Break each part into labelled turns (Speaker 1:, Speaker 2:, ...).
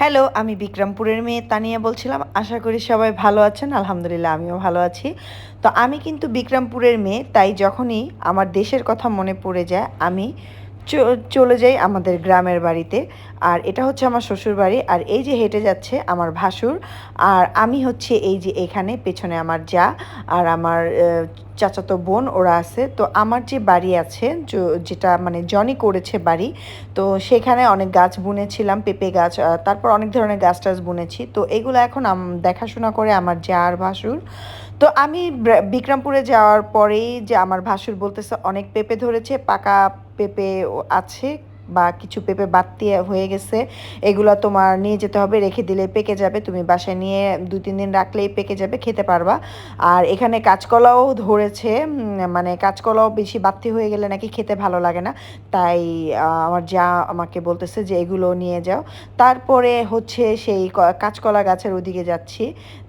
Speaker 1: Hello, আমি বিক্রমপুরের মেয়ে তানিয়া বলছিলাম। আশা করি সবাই ভালো আছেন। আলহামদুলিল্লাহ, আমিও ভালো আছি। তো আমি কিন্তু বিক্রমপুরের মেয়ে, তাই যখনই আমার দেশের কথা মনে পড়ে যায়, আমি চলে যাই আমাদের গ্রামের বাড়িতে। আর এটা হচ্ছে আমার শ্বশুর বাড়ি, আর এই যে হেঁটে যাচ্ছে আমার ভাসুর, আর আমি হচ্ছে এই যে এখানে, পেছনে আমার যা, আর আমার চাচাতো বোন ওরা আছে। তো আমার যে বাড়ি আছে যেটা মানে জনি করেছে বাড়ি, তো সেখানে অনেক গাছ বুনেছিলাম, পেঁপে গাছ তারপর অনেক ধরনের গাছ টাছ বুনেছি। তো এগুলো এখন দেখাশোনা করে আমার যা আর ভাসুর। তো আমি বিক্রমপুরে যাওয়ার পরেই যে আমার ভাসুর বলতেছে, অনেক পেঁপে ধরেছে, পাকা পেঁপে আছে বা কিছু পেঁপে বাড়তি হয়ে গেছে, এগুলো তোমার নিয়ে যেতে হবে, রেখে দিলে পেকে যাবে, তুমি বাসায় নিয়ে দু তিন দিন রাখলেই পেকে যাবে, খেতে পারবা। আর এখানে কাঁচকলাও ধরেছে মানে কাঁচকলাও বেশি বাড়তি হয়ে গেলে নাকি খেতে ভালো লাগে না। তাই আমার যা আমাকে বলতেছে যে এগুলো নিয়ে যাও। তারপরে হচ্ছে সেই কাঁচকলা গাছের ওদিকে যাচ্ছি।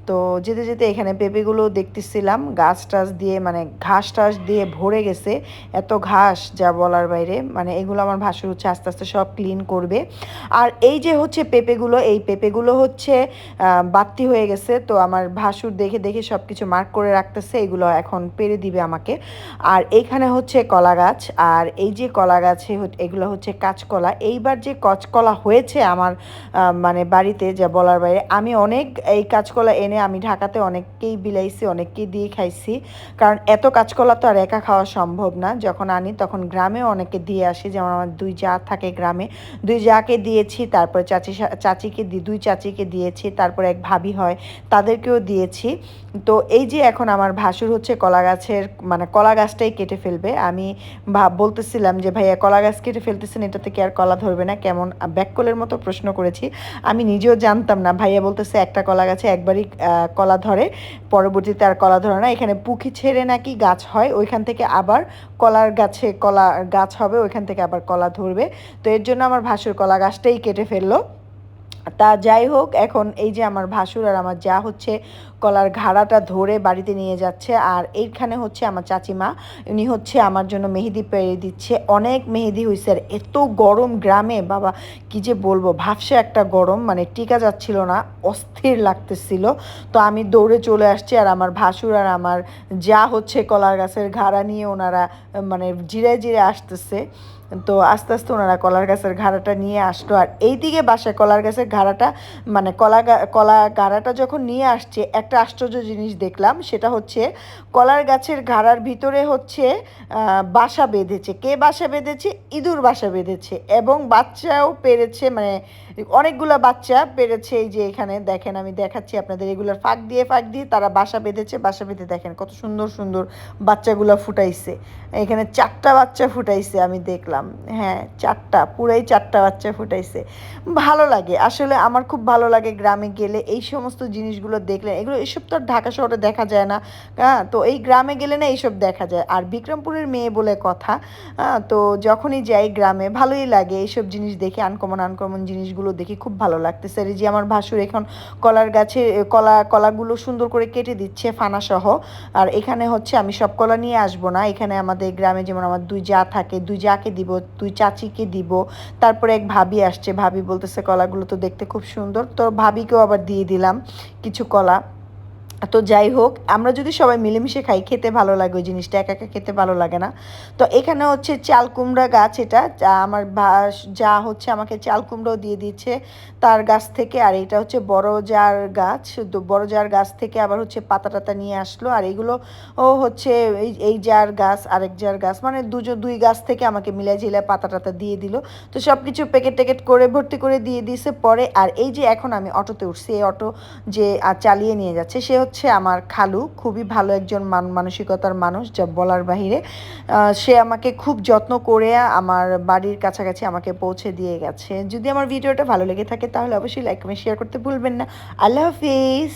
Speaker 1: তো যেতে যেতে এখানে পেঁপেগুলো দেখতেছিলাম গাছ টাছ দিয়ে মানে ঘাস টাস দিয়ে ভরে গেছে, এত ঘাস যা বলার বাইরে মানে এগুলো আমার ভাসুর হচ্ছে আস্তে আস্তে সব ক্লিন করবে। আর এই যে হচ্ছে পেঁপেগুলো, এই পেঁপেগুলো হচ্ছে বাড়তি হয়ে গেছে, তো আমার ভাসুর দেখে দেখে সব কিছু মার্ক করে রাখতেছে, এগুলো এখন পেরে দিবে আমাকে। আর এইখানে হচ্ছে কলা গাছ, আর এই যে কলা গাছে এগুলো হচ্ছে কাঁচকলা। এইবার যে কচকলা হয়েছে আমার মানে বাড়িতে যা বলার বাইরে, আমি অনেক এই কাঁচকলা এনে আমি ঢাকাতে অনেককেই বিলাইছি, অনেককেই দিয়ে খাইছি। কারণ এত কাঁচকলা তো আর একা খাওয়া সম্ভব না। যখন আনি তখন গ্রামেও অনেকে দিয়ে আসি, যেমন আমার দুই যা থাকে গ্রামে। দুই যাকে দিয়েছি, তারপরে চাচি চাচিকে দি, দুই চাচিকে দিয়েছি, তারপরে এক ভাবি হয়, তাদেরকেও দিয়েছি। তো এই যে এখন আমার ভাসুর হচ্ছে কলা গাছের মানে কলা গাছটাই কেটে ফেলবে। আমি বলতেছিলাম যে, ভাইয়া, কলা গাছ কেটে ফেলতেছেন এটাতে কি আর কলা ধরবে না। কেমন ব্যাককলের মতো প্রশ্ন করেছি। আমি নিজেও জানতাম না। ভাইয়া বলতেছে, একটা কলা গাছে একবারই কলা ধরে। পরবর্তীতে আর কলা ধরে না, এখানে পুখি ছেড়ে নাকি গাছ হয়, ওইখান থেকে আবার কলার গাছে কলা গাছ হবে, ওইখান থেকে আবার কলা ধরবে। তো এর জন্য আমার ভাসুর কলা গাছটাই কেটে ফেলল। তা যাই হোক, এখন এই যে আমার ভাসুর আর আমার যা হচ্ছে, কলার ঘাড়াটা ধরে বাড়িতে নিয়ে যাচ্ছে। আর এইখানে হচ্ছে আমার চাচিমা, উনি হচ্ছে আমার জন্য মেহেদি পেরে দিচ্ছে। অনেক মেহেদি হয়েছে আর এত গরম গ্রামে, বাবা, কি যে বলব ভাবছে একটা গরম মানে টিকা যাচ্ছিল না, অস্থির লাগতেছিল। তো আমি দৌড়ে চলে আসছি আর আমার ভাসুর আর আমার যা হচ্ছে কলার গাছের ঘাড়া নিয়ে ওনারা মানে জিরে জিরে আসতেছে। তো আস্তে আস্তে ওনারা কলার গাছের ঘাড়াটা নিয়ে আসলো। আর এইদিকে বাসায় কলার গাছের ঘাড়াটা মানে কলা কলা গাড়াটা যখন নিয়ে আসছে, একটা আশ্চর্য জিনিস দেখলাম, সেটা হচ্ছে কলার গাছের ঘাড়ার ভিতরে হচ্ছে বাসা বেঁধেছে। কে বাসা বেঁধেছে? ইঁদুর বাসা বেঁধেছে। এবং বাচ্চাও পেরেছে মানে অনেকগুলো বাচ্চা পেরেছে এই যে এখানে। দেখেন, আমি দেখাচ্ছি আপনাদের এগুলোর ফাঁক দিয়ে ফাঁক দিয়ে তারা বাসা বেঁধেছে, বাসা বেঁধে দেখেন কত সুন্দর সুন্দর বাচ্চাগুলো ফুটাইছে। এখানে চারটা বাচ্চা ফুটাইছে আমি দেখলাম। হ্যাঁ চারটা পুরাই চারটা বাচ্চা ফুটাইছে। ভালো লাগে আসলে আমার খুব ভালো লাগে গ্রামে গেলে এই সমস্ত জিনিসগুলো দেখলে। এগুলো এসব তো ঢাকা শহরে দেখা যায় না। হ্যাঁ তো এই গ্রামে গেলে না এইসব দেখা যায়। আর বিক্রমপুরের মেয়ে বলে কথা হ্যাঁ, তো যখনই যাই গ্রামে ভালোই লাগে এইসব জিনিস দেখে আনকমন আনকমন জিনিসগুলো দেখে খুব ভালো লাগতেছে। আর যে আমার ভাসুর এখন কলার গাছে কলা কলাগুলো সুন্দর করে কেটে দিচ্ছে ফানাসহ। আর এখানে হচ্ছে আমি সব কলা নিয়ে আসব না। এখানে আমাদের গ্রামে যেমন আমার দুই যা থাকে দুই যাকে দিব দুই চাচিকে দিব। তারপরে এক ভাবি আসছে, ভাবি বলতেছে, কলাগুলো তো দেখতে খুব সুন্দর। তো ভাবিকেও আবার দিয়ে দিলাম কিছু কলা। তো যাই হোক, আমরা যদি সবাই মিলেমিশে খাই, খেতে ভালো লাগে, ওই জিনিসটা একা একা খেতে ভালো লাগে না। তো এখানে হচ্ছে চাল কুমড়া গাছ এটা আমার যা হচ্ছে আমাকে চাল কুমড়াও দিয়ে দিচ্ছে তার গাছ থেকে, আর এটা হচ্ছে বড় জার গাছ বড় জার গাছ থেকে আবার হচ্ছে পাতা টাতা নিয়ে আসলো, আর এগুলো ও হচ্ছে এই এই জার গাছ, আরেক জার গাছ মানে দুজন দুই গাছ থেকে আমাকে মিলাই ঝিলাই পাতা টাতা দিয়ে দিল। তো সব কিছু প্যাকেট ট্যাকেট করে, ভর্তি করে দিয়ে দিয়েছে পরে, আর এই যে এখন আমি অটোতে উঠছি, এই অটো যে চালিয়ে নিয়ে যাচ্ছে, সে হচ্ছে আমার খালু, খুবই ভালো একজন মান মানসিকতার মানুষ যা বলার বাহিরে। সে আমাকে খুব যত্ন করে আমার বাড়ির কাছাকাছি আমাকে পৌঁছে দিয়ে গেছে। যদি আমার ভিডিওটা ভালো লেগে থাকে তাহলে অবশ্যই লাইক কমেন্ট শেয়ার করতে ভুলবেন না। আল্লাহ হাফিজ!